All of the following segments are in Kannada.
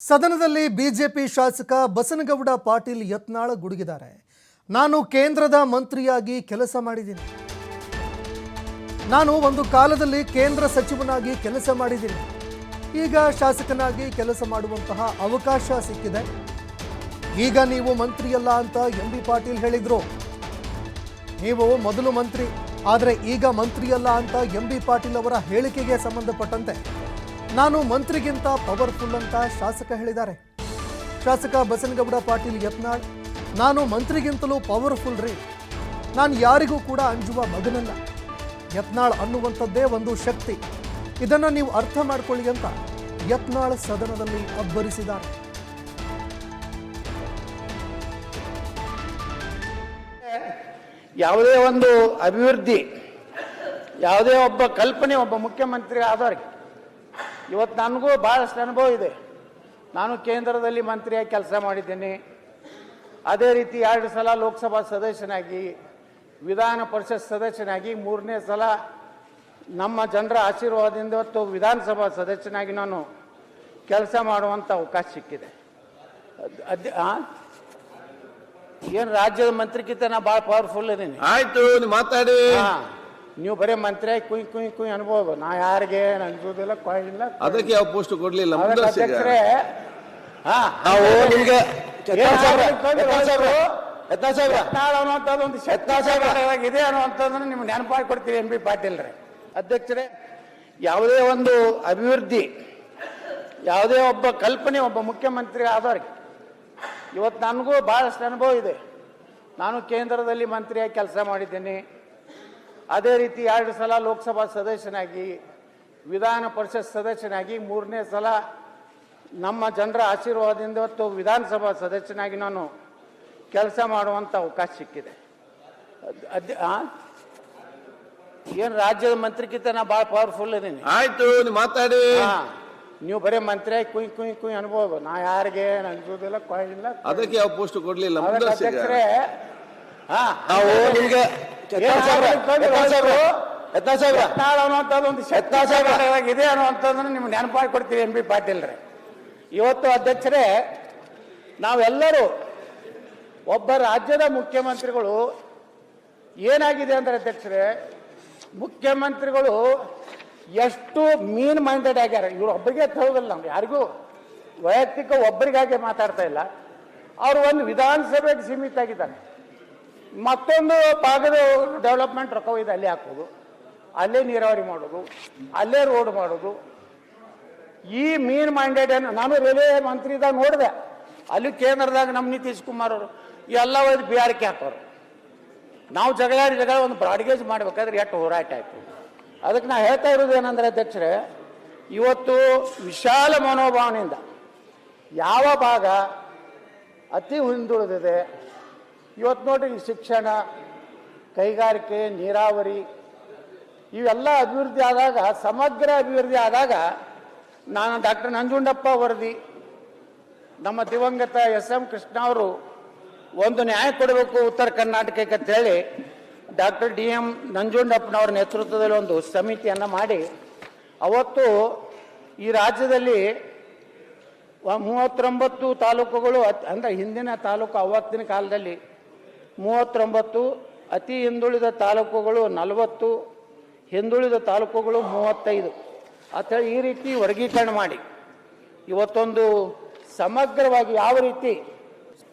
ಸದನದಲ್ಲಿ ಬಿಜೆಪಿ ಶಾಸಕ ಬಸನಗೌಡ ಪಾಟೀಲ್ ಯತ್ನಾಳ ಗುಡುಗಿದ್ದಾರೆ. ನಾನು ಕೇಂದ್ರದ ಮಂತ್ರಿಯಾಗಿ ಕೆಲಸ ಮಾಡಿದ್ದೀನಿ. ನಾನು ಒಂದು ಕಾಲದಲ್ಲಿ ಕೇಂದ್ರ ಸಚಿವನಾಗಿ ಕೆಲಸ ಮಾಡಿದ್ದೀನಿ. ಈಗ ಶಾಸಕನಾಗಿ ಕೆಲಸ ಮಾಡುವಂತಹ ಅವಕಾಶ ಸಿಕ್ಕಿದೆ. ಈಗ ನೀವು ಮಂತ್ರಿಯಲ್ಲ ಅಂತ ಎಂ ಬಿ ಪಾಟೀಲ್ ಹೇಳಿದ್ರು. ನೀವು ಮೊದಲು ಮಂತ್ರಿ, ಆದರೆ ಈಗ ಮಂತ್ರಿಯಲ್ಲ ಅಂತ ಎಂ ಬಿ ಪಾಟೀಲ್ ಅವರ ಹೇಳಿಕೆಗೆ ಸಂಬಂಧಪಟ್ಟಂತೆ. ನಾನು ಮಂತ್ರಿಗಿಂತ ಪವರ್ಫುಲ್ ಅಂತ ಶಾಸಕ ಹೇಳಿದ್ದಾರೆ. ಶಾಸಕ ಬಸನಗೌಡ ಪಾಟೀಲ್ ಯತ್ನಾಳ್, ನಾನು ಮಂತ್ರಿಗಿಂತಲೂ ಪವರ್ಫುಲ್ ರೀ. ನಾನು ಯಾರಿಗೂ ಕೂಡ ಅಂಜುವ ಮಗನಲ್ಲ. ಯತ್ನಾಳ್ ಅನ್ನುವಂಥದ್ದೇ ಒಂದು ಶಕ್ತಿ. ಇದನ್ನು ನೀವು ಅರ್ಥ ಮಾಡಿಕೊಳ್ಳಿ ಅಂತ ಯತ್ನಾಳ್ ಸದನದಲ್ಲಿ ಅಬ್ಬರಿಸಿದ್ದಾರೆ. ಯಾವುದೇ ಒಂದು ಅಭಿವೃದ್ಧಿ, ಯಾವುದೇ ಒಬ್ಬ ಕಲ್ಪನೆ, ಒಬ್ಬ ಮುಖ್ಯಮಂತ್ರಿ ಆದವ್ರಿಗೆ ಇವತ್ತು ನನಗೂ ಭಾಳಷ್ಟು ಅನುಭವ ಇದೆ. ನಾನು ಕೇಂದ್ರದಲ್ಲಿ ಮಂತ್ರಿಯಾಗಿ ಕೆಲಸ ಮಾಡಿದ್ದೇನೆ. ಅದೇ ರೀತಿ ಎರಡು ಸಲ ಲೋಕಸಭಾ ಸದಸ್ಯನಾಗಿ ವಿಧಾನ ಪರಿಷತ್ ಸದಸ್ಯನಾಗಿ ಮೂರನೇ ಸಲ ನಮ್ಮ ಜನರ ಆಶೀರ್ವಾದದಿಂದ ಇವತ್ತು ವಿಧಾನಸಭಾ ಸದಸ್ಯನಾಗಿ ನಾನು ಕೆಲಸ ಮಾಡುವಂಥ ಅವಕಾಶ ಸಿಕ್ಕಿದೆ. ಅದು? ಏನು ರಾಜ್ಯದ ಮಂತ್ರಿಗಿಂತ ನಾ ಭಾಳ ಪವರ್ಫುಲ್ ಇದ್ದೀನಿ ಆಯಿತು ಮಾತಾಡಿ. ಹಾ. ನೀವು ಬರೀ ಮಂತ್ರಿ ಕುಯ್ ಕುಯ್ ಕುಯ್ ಅನ್ಬೋದು. ನಾ ಯಾರಿಗೆ ಅನ್ಸೋದಿಲ್ಲ ಕೊಯ್ಲಿಲ್ಲ. ಅದಕ್ಕೆ ಯಾವ ಪೋಸ್ಟ್ ಕೊಡ್ಲಿಲ್ಲ. ಅಧ್ಯಕ್ಷರೇ. ಹಾ. ನಾವು ನಿಮ್ಗೆ. ಇದೆ ಅನ್ನುವಂಥದ್ದನ್ನು ನಿಮ್ಗೆ ನೆನಪಾಗಿ ಕೊಡ್ತೀವಿ ಎಂ ಬಿ ಪಾಟೀಲ್ ರೀ ಅಧ್ಯಕ್ಷರೇ ಯಾವುದೇ ಒಂದು ಅಭಿವೃದ್ಧಿ ಯಾವುದೇ ಒಬ್ಬ ಕಲ್ಪನೆ ಒಬ್ಬ ಮುಖ್ಯಮಂತ್ರಿ ಆದವ್ರಿಗೆ ಇವತ್ತು ನನಗೂ ಭಾಳಷ್ಟು ಅನುಭವ ಇದೆ. ನಾನು ಕೇಂದ್ರದಲ್ಲಿ ಮಂತ್ರಿಯಾಗಿ ಕೆಲಸ ಮಾಡಿದ್ದೇನೆ. ಅದೇ ರೀತಿ ಎರಡು ಸಲ ಲೋಕಸಭಾ ಸದಸ್ಯನಾಗಿ ವಿಧಾನ ಪರಿಷತ್ ಸದಸ್ಯನಾಗಿ ಮೂರನೇ ಸಲ ನಮ್ಮ ಜನರ ಆಶೀರ್ವಾದದಿಂದ ಇವತ್ತು ವಿಧಾನಸಭಾ ಸದಸ್ಯನಾಗಿ ನಾನು ಕೆಲಸ ಮಾಡುವಂಥ ಅವಕಾಶ ಸಿಕ್ಕಿದೆ? ಏನು ರಾಜ್ಯದ ಮಂತ್ರಿಗಿಂತ ನಾ ಭಾಳ ಪವರ್ಫುಲ್ ಇದೀನಿ. ಆಯ್ತು ನೀವು ಮಾತಾಡಿ. ಹಾ ನೀವು ಬರೀ ಮಂತ್ರಿ ಕುಯ್ ಕುಯ್ ಕುಯ್ ಅನ್ಬೋದು. ನಾ ಯಾರಿಗೆ ಅನ್ಸೋದಿಲ್ಲ ಕೊಯ್ಲಿಲ್ಲ. ಅದಕ್ಕೆ ಯಾವ ಪೋಸ್ಟ್ ಕೊಡ್ಲಿಲ್ಲ ಅಧ್ಯಕ್ಷರೇ ಹಾ. ನಾವು ನಿಮ್ಗೆ ಇದೆ ಅನ್ನುವಂಥದ್ದನ್ನು ನಿಮ್ಗೆ ನೆನಪಾಗಿ ಕೊಡ್ತೀವಿ ಎಂ ಬಿ ಪಾಟೀಲ್ ರೇ. ಇವತ್ತು ಅಧ್ಯಕ್ಷರೇ ನಾವೆಲ್ಲರೂ ಒಬ್ಬ ರಾಜ್ಯದ ಮುಖ್ಯಮಂತ್ರಿಗಳು ಏನಾಗಿದೆ ಅಂದ್ರೆ ಅಧ್ಯಕ್ಷರೇ ಮುಖ್ಯಮಂತ್ರಿಗಳು ಎಷ್ಟು ಮೀನ್ ಮೈಂಡೆಡ್ ಆಗ್ಯಾರ. ಇವ್ರು ಒಬ್ಬರಿಗೆ ಹೋಗಲ್ಲ ನಮ್ಗೆ ಯಾರಿಗೂ ವೈಯಕ್ತಿಕ ಒಬ್ಬರಿಗಾಗಿ ಮಾತಾಡ್ತಾ ಇಲ್ಲ. ಅವರು ಒಂದು ವಿಧಾನಸಭೆಗೆ ಸೀಮಿತ ಆಗಿದ್ದಾರೆ ಮತ್ತೊಂದು ಭಾಗದ ಡೆವಲಪ್ಮೆಂಟ್ ರೊಕ್ಕ ಒಯ್ದು ಅಲ್ಲೇ ಹಾಕೋದು. ಅಲ್ಲೇ ನೀರಾವರಿ ಮಾಡೋದು, ಅಲ್ಲೇ ರೋಡ್ ಮಾಡೋದು. ಈ ಮೀನ್ ಮೈಂಡೆಡ್ ಏನು, ನಾನು ರೈಲ್ವೆ ಮಂತ್ರಿದಾಗ ನೋಡಿದೆ. ಅಲ್ಲಿ ಕೇಂದ್ರದಾಗ ನಮ್ಮ ನಿತೀಶ್ ಕುಮಾರ್ ಅವರು, ಎಲ್ಲ ಒಯ್ದು ಬಿಆರ್ಕೆ ಹಾಕೋರು. ನಾವು ಜಗಳ ಜಗಳ ಒಂದು ಬ್ರಾಡ್ಗೇಜ್ ಮಾಡ್ಬೇಕಾದ್ರೆ ಎಷ್ಟು ಹೋರಾಟ ಆಯ್ತು. ಅದಕ್ಕೆ ನಾ ಹೇಳ್ತಾ ಇರೋದು ಏನಂದ್ರೆ ಅಧ್ಯಕ್ಷರೇ, ಇವತ್ತು ವಿಶಾಲ ಮನೋಭಾವನೆಯಿಂದ ಯಾವ ಭಾಗ ಅತಿ ಹಿಂದುಳಿದಿದೆ ಇವತ್ತು ನೋಡಿ ಶಿಕ್ಷಣ, ಕೈಗಾರಿಕೆ, ನೀರಾವರಿ, ಇವೆಲ್ಲ ಅಭಿವೃದ್ಧಿ ಆದಾಗ, ಸಮಗ್ರ ಅಭಿವೃದ್ಧಿ ಆದಾಗ, ನಾನು ಡಾಕ್ಟರ್ ನಂಜುಂಡಪ್ಪ ವರದಿ, ನಮ್ಮ ದಿವಂಗತ ಎಸ್ ಎಂ ಕೃಷ್ಣ ಅವರು ಒಂದು ನ್ಯಾಯ ಕೊಡಬೇಕು ಉತ್ತರ ಕರ್ನಾಟಕಕ್ಕೆ ಅಂತ ಹೇಳಿ ಡಾಕ್ಟರ್ ಡಿ ಎಂ ನಂಜುಂಡಪ್ಪನವ್ರ ನೇತೃತ್ವದಲ್ಲಿ ಒಂದು ಸಮಿತಿಯನ್ನು ಮಾಡಿ, ಅವತ್ತು ಈ ರಾಜ್ಯದಲ್ಲಿ ಮೂವತ್ತೊಂಬತ್ತು ತಾಲೂಕುಗಳು ಅಂದ್ರೆ ಹಿಂದಿನ ತಾಲೂಕು ಅವತ್ತಿನ ಕಾಲದಲ್ಲಿ ಮೂವತ್ತೊಂಬತ್ತು, ಅತಿ ಹಿಂದುಳಿದ ತಾಲೂಕುಗಳು ನಲವತ್ತು, ಹಿಂದುಳಿದ ತಾಲೂಕುಗಳು ಮೂವತ್ತೈದು. ಅಥವಾ ಈ ರೀತಿ ವರ್ಗೀಕರಣ ಮಾಡಿ. ಇವತ್ತೊಂದು ಸಮಗ್ರವಾಗಿ ಯಾವ ರೀತಿ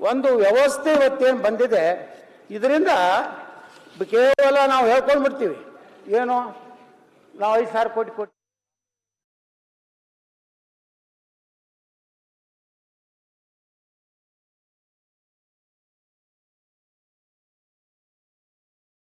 ಒಂದು ವ್ಯವಸ್ಥೆ ಇವತ್ತೇನು ಬಂದಿದೆ, ಇದರಿಂದ ಕೇವಲ ನಾವು ಹೇಳ್ಕೊಂಡು ಬಿಡ್ತೀವಿ ಏನು? ನಾವು ಐದು ಸಾವಿರ ಕೋಟಿ ಕೊಟ್ಟು